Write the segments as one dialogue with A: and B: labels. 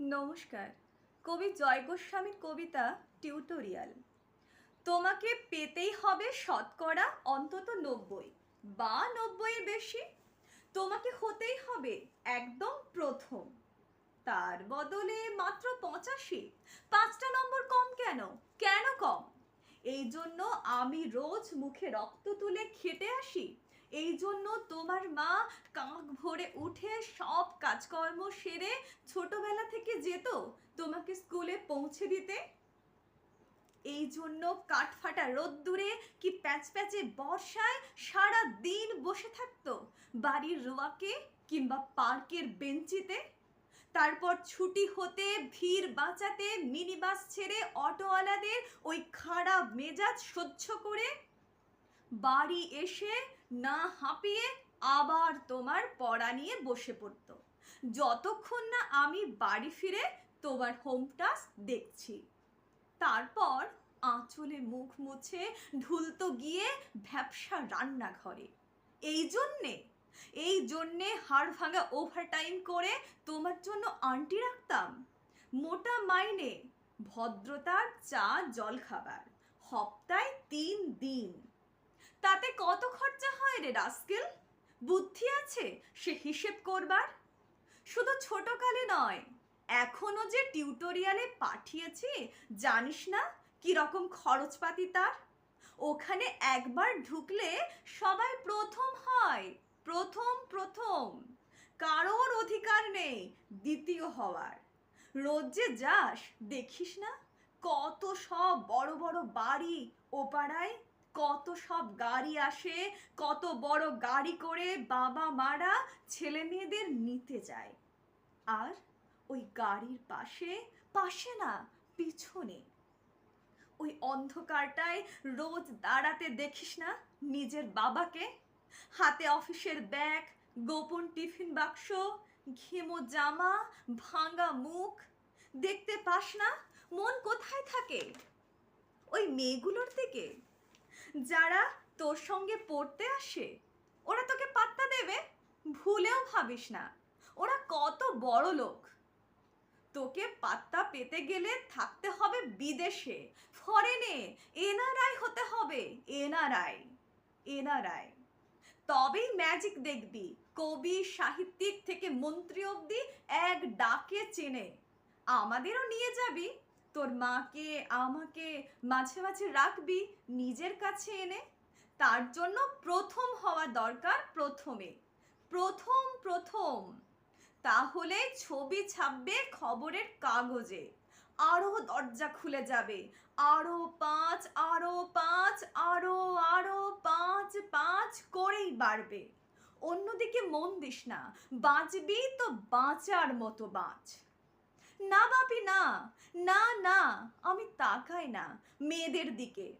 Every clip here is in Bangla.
A: নমস্কার। কবি জয় গোস্বামীর কবিতা টিউটোরিয়াল। তোমাকে পেতেই হবে শতকরা অন্তত নব্বই, বা নব্বইয়ের বেশি। তোমাকে হতেই হবে একদম প্রথম। তার বদলে মাত্র পঁচাশি, পাঁচটা নম্বর কম কেন? কেন কম? এই জন্য আমি রোজ মুখে রক্ত তুলে খেটে আসি। এই জন্য তোমার মা ভরে উঠে সব কাজকর্ম সেরে ছোটবেলা থেকে যেত তোমাকে স্কুলে পৌঁছে দিতে? এই জন্য কাঠফাটা রোদ্দুরে কি প্যাচ প্যাচে বর্ষায় সারা দিন বসে থাকতো? বাড়ির রোয়াকে কিংবা পার্কের বেঞ্চিতে? তারপর ছুটি হতে ভিড় বাঁচাতে মিনি বাস ছেড়ে অটোওয়ালাদের ওই খারাপ মেজাজ সহ্য করে? বাড়ি এসে না হাঁপিয়ে আবার তোমার পড়া নিয়ে বসে পড়তো। যতক্ষণ না আমি বাড়ি ফিরে তোমার হোম টাস্ক দেখছি। তারপর আঁচলে মুখ মুছে ঢুলতো গিয়ে ভ্যাবসা রান্নাঘরে। এই জন্যে এই জন্যে হাড় ভাঙা ওভারটাইম করে তোমার জন্য আন্টি রাখতাম। মোটা মাইনে, ভদ্রতার চা জল খাবার হপ্তায় তিন দিন। তাতে কত খরচা হয় রে রাস্কেল? বুদ্ধি আছে, সে হিসেব করবার? শুধু ছোটকালে নয়, এখনও যে টিউটোরিয়ালে পাঠিয়েছি, জানিস না কি রকম খরচপাতি তার? ওখানে একবার ঢুকলে সবাই প্রথম হয়, প্রথম প্রথম। কারোর অধিকার নেই দ্বিতীয় হওয়ার। রোজ যে যাস, দেখিস না কত সব বড় বড় বাড়ি ও পাড়ায় কত সব গাড়ি আসে, কত বড় গাড়ি করে বাবা মারা ছেলে মেয়েদের নিতে যায়। আর ওই গাড়ির পাশে পাশে না, পিছনে। ওই অন্ধকারটায় রোজ দাঁড়াতে দেখিস না নিজের বাবাকে? হাতে অফিসের ব্যাগ, গোপন টিফিন বাক্স, ঘেমো জামা, ভাঙা মুখ। দেখতে পাস না, মন কোথায় থাকে? ওই মেয়েগুলোর দিকে। যারা তোর সঙ্গে পড়তে আসে, ওরা তোকে পাত্তা দেবে, ভুলেও ভাবিস না। ওরা কত বড় লোক। তোকে পাত্তা পেতে গেলে থাকতে হবে বিদেশে। ফরেনে এনআরআই হতে হবে, এনআরআই এনআরআই। তবেই ম্যাজিক দেখবি, কবি, সাহিত্যিক থেকে মন্ত্রী অবধি এক ডাকে চেনে। আমাদেরও নিয়ে যাবি। তোর মাকে, আমাকে মাঝে মাঝে রাখবি নিজের কাছে এনে? তার জন্য প্রথম হওয়া দরকার প্রথমে। প্রথম প্রথম। তাহলে ছবি ছাপবে খবরের কাগজে। আরও দরজা খুলে যাবে। আরও পাঁচ আরও পাঁচ, আরও আরও পাঁচ পাঁচ করেই বাড়বে। অন্যদিকে মন দিস না। বাঁচবি তো বাঁচার মতো বাঁচ। না বাপি, না। না না, আমি তাকাই না মেয়েদের দিকে।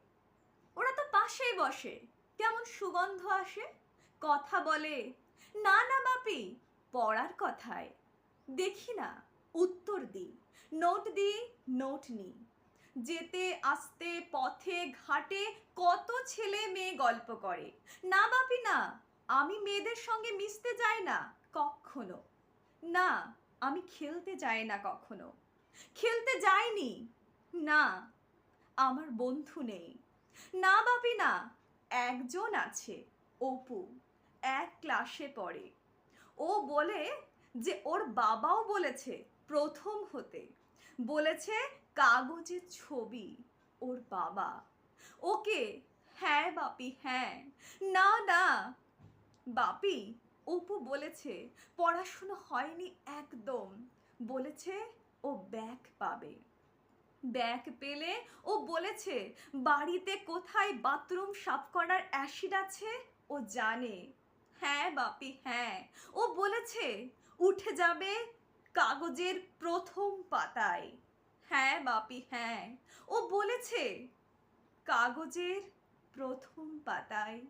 A: ওরা তো পাশেই বসে। কেমন সুগন্ধ আসে। কথা বলে। না না বাপি, পড়ার কথায়। দেখি না, উত্তর দিই। নোট দিই, নোট নিই। যেতে, আসতে, পথে, ঘাটে কত ছেলে মেয়ে গল্প করে। না বাপি, না, আমি মেয়েদের সঙ্গে মিশতে যাই না, কখনো। না আমি খেলতে যাই না কখনো। খেলতে যাইনি। না, আমার বন্ধু নেই। না বাপি, না, একজন আছে, অপু, এক ক্লাসে পড়ে। ও বলে যে ওর বাবাও বলেছে প্রথম হতে। বলেছে কাগজের ছবি, ওর বাবা। ওকে হ্যাঁ বাপি হ্যাঁ। না না, বাপি অপু বলেছে, পড়াশুনো হয়নি একদম। বলেছে, ও ব্যাগ পাবে। ব্যাগ পেলে ও বলেছে, বাড়িতে কোথায় বাথরুম সাফ করার অ্যাসিড আছে? ও জানে। হ্যাঁ বাপি হ্যাঁ। ও বলেছে, উঠে যাবে কাগজের প্রথম পাতায়। হ্যাঁ বাপি হ্যাঁ। ও বলেছে, কাগজের প্রথম পাতায়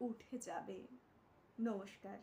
A: উঠে যাবে। নমস্কার।